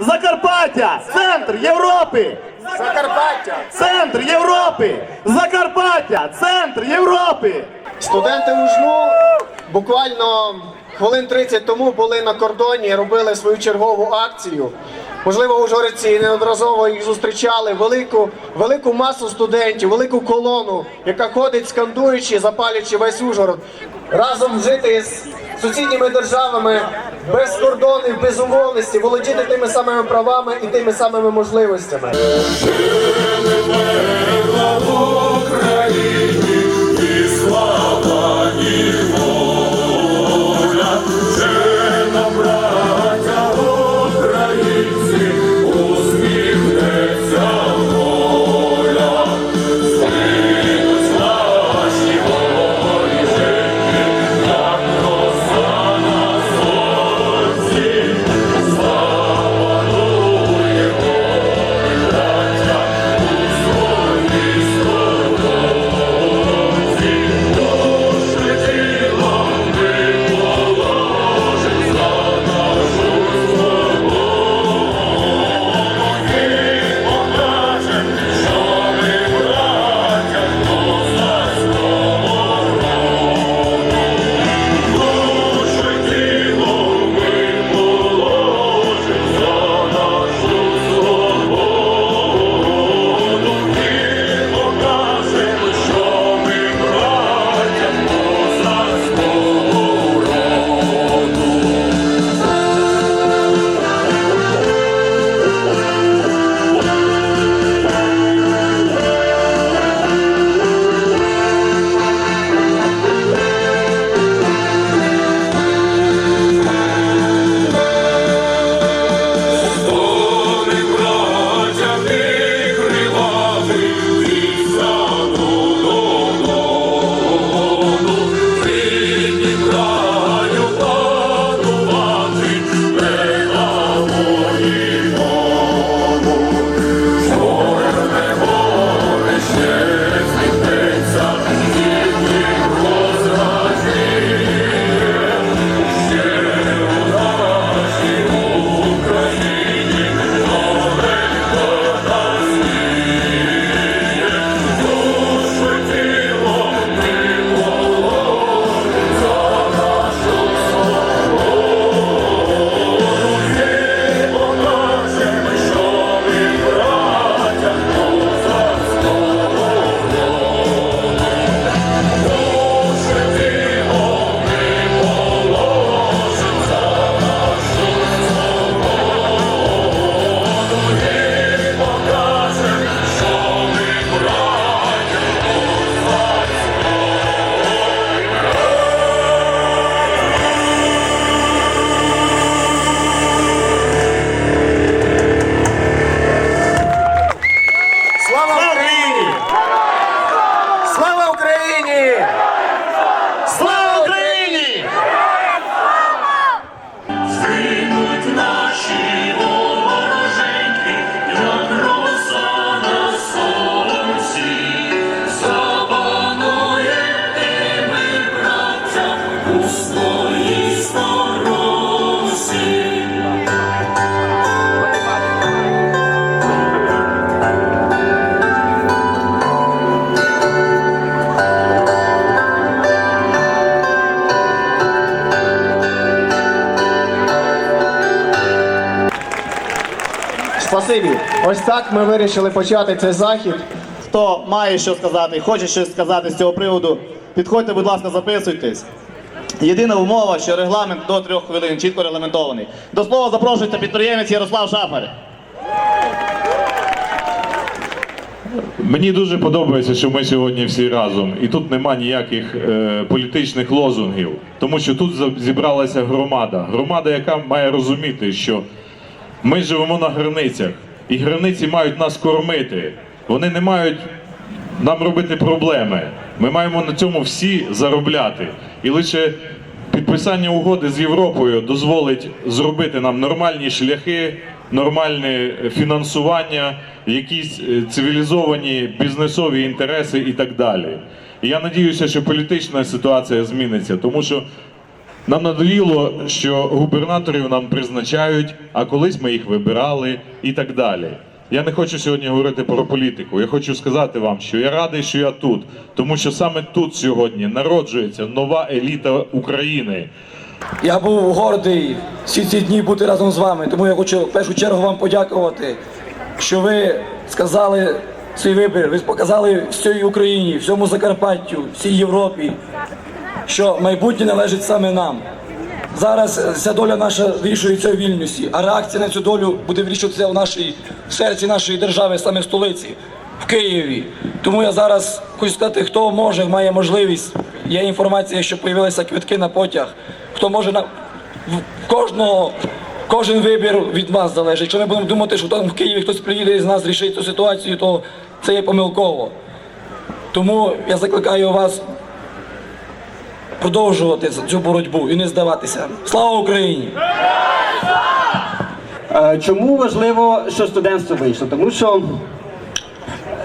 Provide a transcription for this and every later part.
Закарпаття! Центр Європи! Закарпаття! Центр Європи! Закарпаття! Центр Європи! Студенти УЖНУ буквально хвилин 30 тому були на кордоні, робили свою чергову акцію. Можливо, ужгородці неодноразово їх зустрічали. Велику, велику масу студентів, велику колону, яка ходить, скандуючи, запалюючи весь Ужгород. Разом жити з сусідніми державами без кордонів, без умовності, володіти тими самими правами і тими самими можливостями. Слава Спасибі. Ось так ми вирішили почати цей захід. Хто має що сказати, хоче щось сказати з цього приводу, підходьте, будь ласка, записуйтесь. Єдина умова, що регламент до трьох хвилин чітко регламентований. До слова запрошується підприємець Ярослав Шафар. Мені дуже подобається, що ми сьогодні всі разом, і тут нема ніяких е, політичних лозунгів, тому що тут зібралася громада. Громада, яка має розуміти, що ми живемо на границях, і границі мають нас кормити. Вони не мають нам робити проблеми. Ми маємо на цьому всі заробляти. І лише підписання угоди з Європою дозволить зробити нам нормальні шляхи, нормальне фінансування, якісь е, цивілізовані бізнесові інтереси і так далі. І я надіюся, що політична ситуація зміниться, тому що Нам надоїло, що губернаторів нам призначають, а колись ми їх вибирали і так далі. Я не хочу сьогодні говорити про політику. Я хочу сказати вам, що я радий, що я тут, тому що саме тут сьогодні народжується нова еліта України. Я був гордий всі ці дні бути разом з вами. Тому я хочу в першу чергу вам подякувати, що ви сказали свій вибір. Ви показали всій Україні, всьому Закарпаттю, всій Європі, що майбутнє належить саме нам. Зараз е, ця доля наша вирішується в Вільнюсі, а реакція на цю долю буде вирішуватися в нашій в серці нашої держави, саме в столиці, в Києві. Тому я зараз хочу сказати, хто може, має можливість. Є інформація, що з'явилися квитки на потяг. Хто може на кожного. Кожен вибір від вас залежить. Якщо ми будемо думати, що там в Києві хтось приїде з нас рішить цю ситуацію, то це є помилково. Тому я закликаю вас продовжувати цю боротьбу і не здаватися. Слава Україні! Е, Чому важливо, що студентство вийшло? Тому що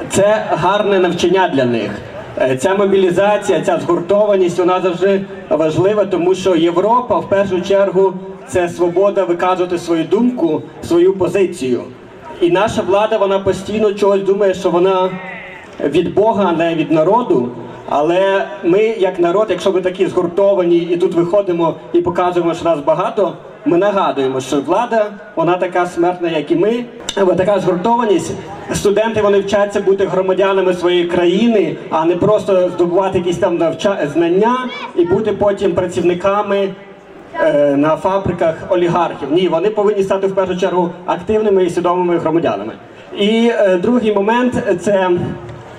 це гарне навчання для них. Е, Ця мобілізація, ця згуртованість, вона завжди важлива, тому що Європа в першу чергу це свобода виказувати свою думку, свою позицію. І наша влада вона постійно чогось думає, що вона від Бога, а не від народу. Але ми, як народ, якщо ми такі згуртовані і тут виходимо і показуємо, що нас багато, ми нагадуємо, що влада вона така смертна, як і ми. Така згуртованість. Студенти вони вчаться бути громадянами своєї країни, а не просто здобувати якісь там навча... знання і бути потім працівниками е, на фабриках олігархів. Ні, вони повинні стати в першу чергу активними і свідомими громадянами. І е, другий момент це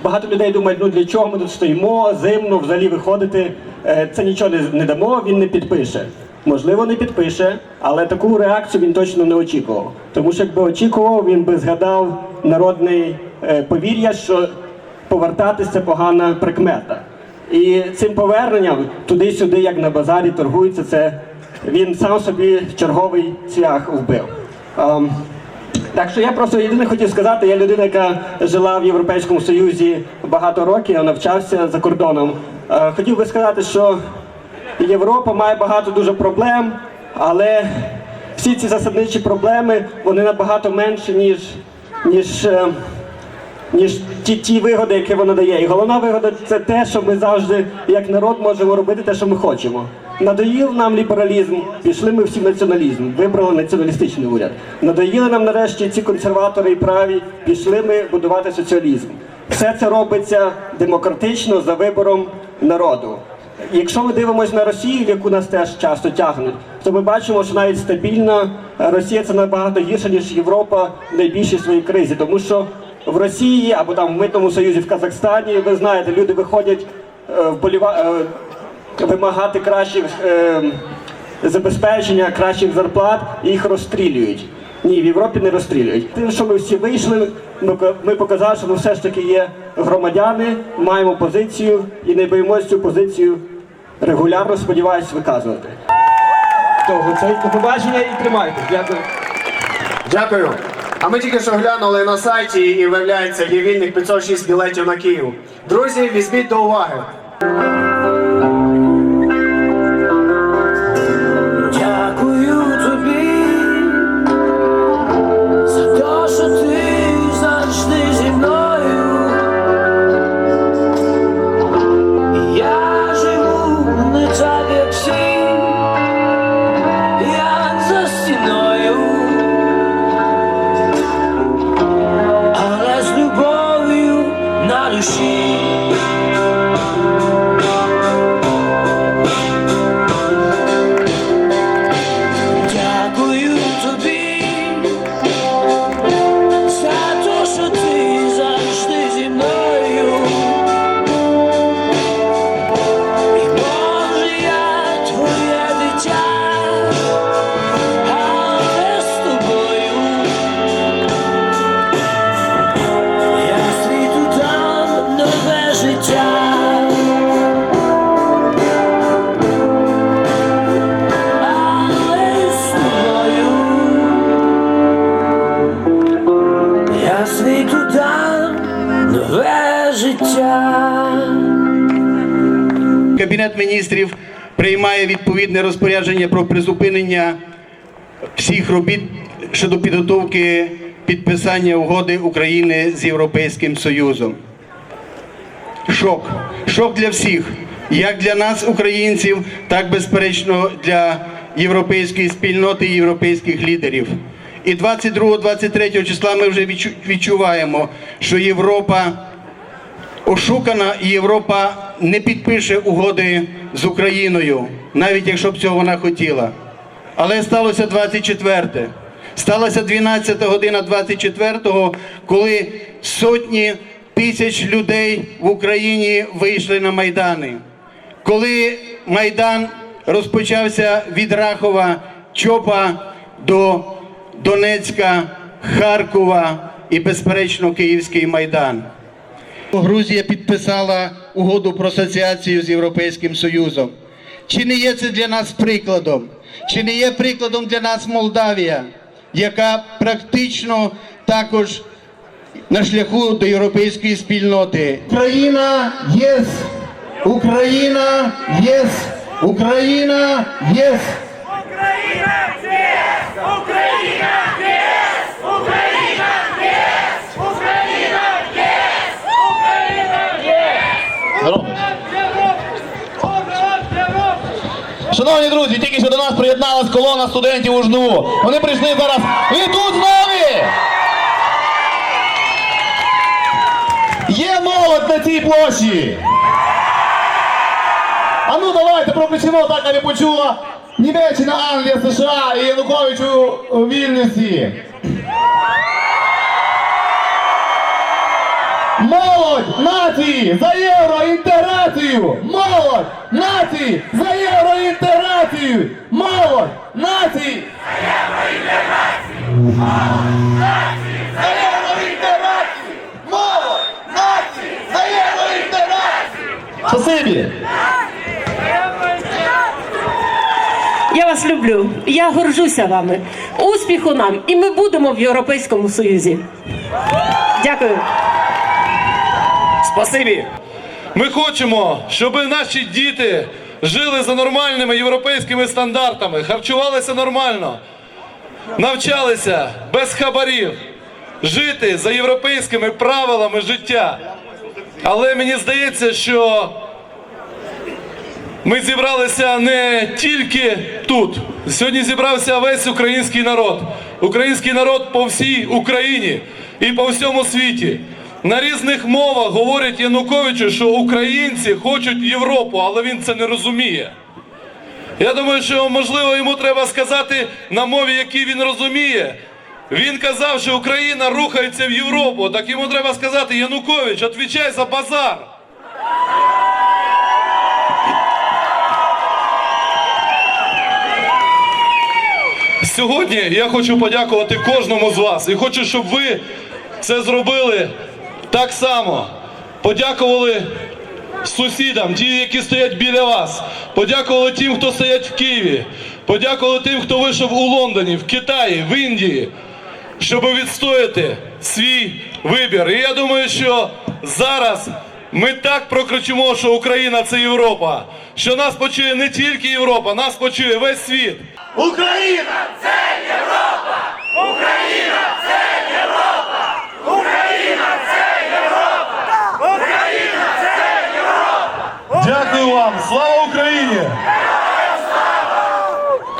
багато людей думають, ну для чого ми тут стоїмо, зимно, взагалі виходити. Е, це нічого не, не дамо, він не підпише. Можливо, не підпише, але таку реакцію він точно не очікував. Тому що якби очікував, він би згадав народне повір'я, що повертатися погана прикмета. І цим поверненням туди-сюди, як на базарі, торгується, це він сам собі черговий цвях вбив. Так що я просто єдине хотів сказати, я людина, яка жила в Європейському Союзі багато років, навчався за кордоном. Е, Хотів би сказати, що Європа має багато дуже проблем, але всі ці засадничі проблеми вони набагато менші, ніж, ніж е, ніж ті, ті вигоди, які вона дає. І головна вигода це те, що ми завжди, як народ, можемо робити те, що ми хочемо. Надоїв нам лібералізм, пішли ми всі в націоналізм, вибрали націоналістичний уряд. Надоїли нам нарешті ці консерватори і праві, пішли ми будувати соціалізм. Все це робиться демократично за вибором народу. Якщо ми дивимося на Росію, в яку нас теж часто тягнуть, то ми бачимо, що навіть стабільна Росія це набагато гірше, ніж Європа в найбільшій своїй кризі. Тому що в Росії або там в Митному Союзі в Казахстані, ви знаєте, люди виходять е, вболіва... вимагати кращих е, забезпечення, кращих зарплат їх розстрілюють. Ні, в Європі не розстрілюють. Тим, що ми всі вийшли, ми, показали, що ми все ж таки є громадяни, маємо позицію і не боїмося цю позицію регулярно, сподіваюся, виказувати. Того це побачення і тримайтесь. Дякую. Дякую. А ми тільки що глянули на сайті і виявляється, є вільних 506 білетів на Київ. Друзі, візьміть до уваги. Кабінет міністрів приймає відповідне розпорядження про призупинення всіх робіт щодо підготовки підписання угоди України з Європейським Союзом. Шок. Шок для всіх, як для нас, українців, так безперечно для європейської спільноти і європейських лідерів. І 22-23 числа ми вже відчуваємо, що Європа ошукана Європа не підпише угоди з Україною, навіть якщо б цього вона хотіла. Але сталося 24. Сталося 12 година 24-го, коли сотні тисяч людей в Україні вийшли на майдани. Коли майдан розпочався від Рахова, Чопа до Донецька, Харкова і, безперечно, Київський майдан. Грузія підписала угоду про асоціацію з Європейським Союзом. Чи не є це для нас прикладом? Чи не є прикладом для нас Молдавія, яка практично також на шляху до європейської спільноти? Україна єс! Україна єс! Україна єс! Здорово. Шановні друзі, тільки що до нас приєдналась колона студентів УЖНУ. Вони прийшли зараз. Ви тут з нами! Є молодь на цій площі! А ну давайте прокричимо так, аби почула Німеччина, Англія, США і Янукович у у Вільнюсі. Молодь нації за євроінтеграцію! Молодь нації за євроінтеграцію! Молодь нації! За євроінтеграцію! За євроінтеграцію! Молодь нації за євроінтеграцію! Спасибі! Я вас люблю. Я горжуся вами. Успіху нам, і ми будемо в Європейському Союзі. Дякую. Спасибі. Ми хочемо, щоб наші діти жили за нормальними європейськими стандартами, харчувалися нормально, навчалися без хабарів, жити за європейськими правилами життя. Але мені здається, що ми зібралися не тільки тут. Сьогодні зібрався весь український народ. Український народ по всій Україні і по всьому світі. На різних мовах говорять Януковичу, що українці хочуть Європу, але він це не розуміє. Я думаю, що можливо йому треба сказати на мові, якій він розуміє. Він казав, що Україна рухається в Європу. Так йому треба сказати, Янукович, відповідай за базар. Сьогодні я хочу подякувати кожному з вас і хочу, щоб ви це зробили так само. Подякували сусідам, ті, які стоять біля вас. Подякували тим, хто стоять в Києві. Подякували тим, хто вийшов у Лондоні, в Китаї, в Індії, щоб відстояти свій вибір. І я думаю, що зараз ми так прокричимо, що Україна це Європа. Що нас почує не тільки Європа, нас почує весь світ. Україна! Дякую вам! Слава Україні!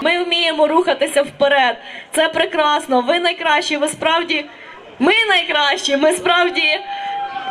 Ми вміємо рухатися вперед. Це прекрасно. Ви найкращі. Ви справді, ми найкращі. Ми справді.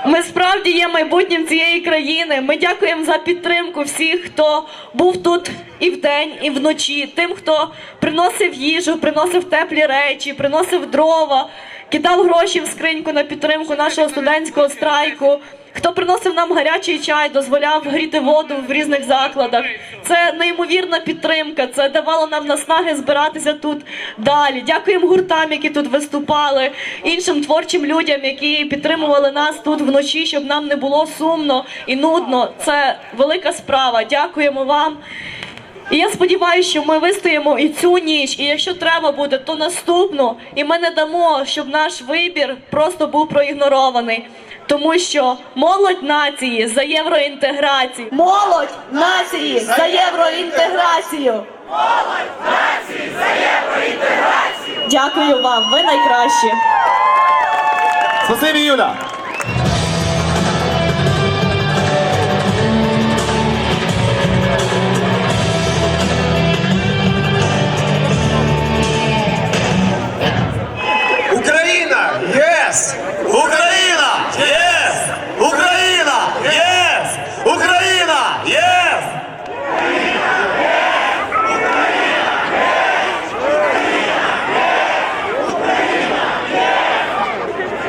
Ми справді є майбутнім цієї країни. Ми дякуємо за підтримку всіх, хто був тут і вдень, і вночі. Тим, хто приносив їжу, приносив теплі речі, приносив дрова, кидав гроші в скриньку на підтримку нашого студентського страйку. Хто приносив нам гарячий чай, дозволяв гріти воду в різних закладах. Це неймовірна підтримка. Це давало нам наснаги збиратися тут далі. Дякуємо гуртам, які тут виступали, іншим творчим людям, які підтримували нас тут вночі, щоб нам не було сумно і нудно. Це велика справа. Дякуємо вам. І я сподіваюся, що ми вистоїмо і цю ніч, і якщо треба буде, то наступну. І ми не дамо, щоб наш вибір просто був проігнорований, тому що молодь нації за євроінтеграцію. Молодь нації за євроінтеграцію. Молодь нації за євроінтеграцію. Дякую вам, ви найкращі. Спасибі, Юля.